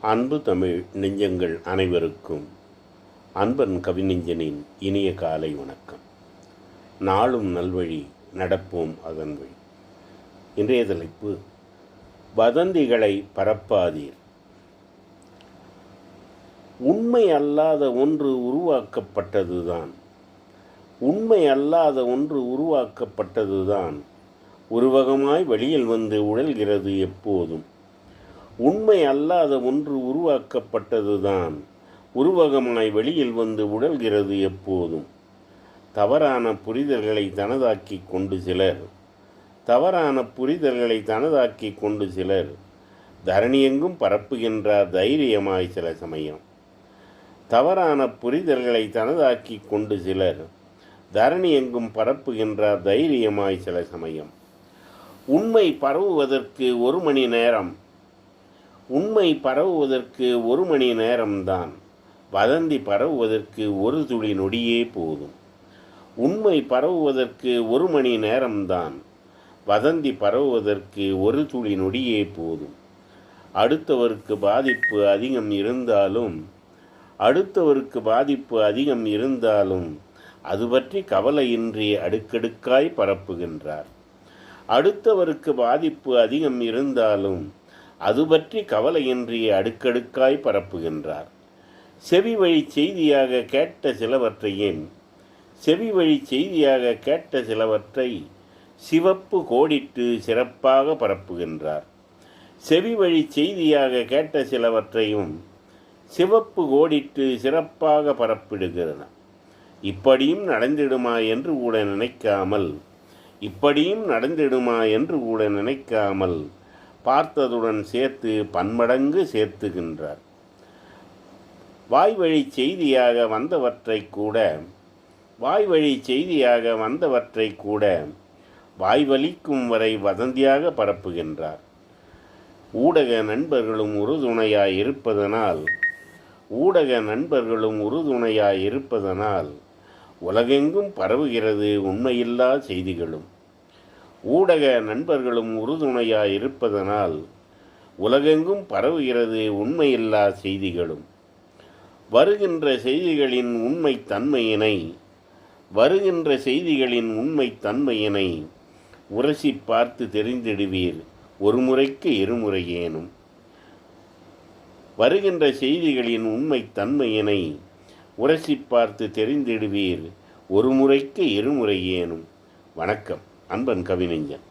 அன்பு தமிழ் நெஞ்சங்கள் அனைவருக்கும் அன்பன் கவிநெஞ்சனின் இனிய காலை வணக்கம். நாளும் நல்வழி நடப்போம் அதன் வழி. இன்றைய தலைப்பு வதந்திகளை பரப்பாதீர். உண்மை அல்லாத ஒன்று உருவாக்கப்பட்டதுதான். உண்மை அல்லாத ஒன்று உருவாக்கப்பட்டதுதான். உருவகமாய் வெளியில் வந்து உழல்கிறது எப்போதும். உண்மை அல்லாத ஒன்று உருவாக்கப்பட்டதுதான். உருவகமாய் வெளியில் வந்து உடல்கிறது எப்போதும். தவறான புரிதல்களை தனதாக்கி கொண்டு சிலர். தவறான புரிதல்களை தனதாக்கி கொண்டு சிலர். தரணியெங்கும் பரப்புகின்றார் தைரியமாய் சில சமயம். தவறான புரிதல்களை தனதாக்கி கொண்டு சிலர். தரணி எங்கும் பரப்புகின்றார் தைரியமாய் சில சமயம். உண்மை பரவுவதற்கு ஒரு மணி நேரம். உண்மை பரவுவதற்கு ஒரு மணி நேரம்தான். வதந்தி பரவுவதற்கு ஒரு துளி நொடியே போதும். உண்மை பரவுவதற்கு ஒரு மணி நேரம்தான். வதந்தி பரவுவதற்கு ஒரு துளி நொடியே போதும். அடுத்தவருக்கு பாதிப்பு அதிகம் இருந்தாலும் அடுத்தவருக்கு பாதிப்பு அதிகம் இருந்தாலும் அது பற்றி கவலையின்றி அடுக்கடுக்காய் பரப்புகின்றார். அடுத்தவருக்கு பாதிப்பு அதிகம் இருந்தாலும் அது பற்றி கவலையின்றி அடுக்கடுக்காய் பரப்புகின்றார். செவி வழி செய்தியாக கேட்ட சிலவற்றையும் செவி வழி செய்தியாக கேட்ட சிலவற்றை சிவப்பு கோடிட்டு சிறப்பாக பரப்புகின்றார். செவி வழி செய்தியாக கேட்ட சிலவற்றையும் சிவப்பு கோடிட்டு சிறப்பாக பரப்பிடுகிறன. இப்படியும் நடந்திடுமா என்று கூட நினைக்காமல் இப்படியும் நடந்திடுமா என்று கூட நினைக்காமல் பார்த்ததுடன் சேர்த்து பன்மடங்கு சேர்த்துகின்றார். வாய்வழி செய்தியாக வந்தவற்றை கூட வாய்வழி செய்தியாக வந்தவற்றை கூட வாய்வலிக்கும் வரை வதந்தியாக பரப்புகின்றார். ஊடக நண்பர்களும் உறுதுணையாய் இருப்பதனால் ஊடக நண்பர்களும் உறுதுணையாய் இருப்பதனால் உலகெங்கும் பரவுகிறது உண்மையில்லா செய்திகளும். ஊடக நண்பர்களும் உறுதுணையாய் இருப்பதனால் உலகெங்கும் பரவுகிறது உண்மையில்லா செய்திகளும். வருகின்ற செய்திகளின் உண்மை தன்மையினை வருகின்ற செய்திகளின் உண்மை தன்மையினை உரசி பார்த்து தெரிந்திடுவீர் ஒரு முறைக்கு இருமுறையேனும் வருகின்ற செய்திகளின் உண்மை தன்மையினை உரசி பார்த்து தெரிந்திடுவீர் ஒரு முறைக்கு இருமுறை ஏனும். வணக்கம். அன்பன் கவிஞன்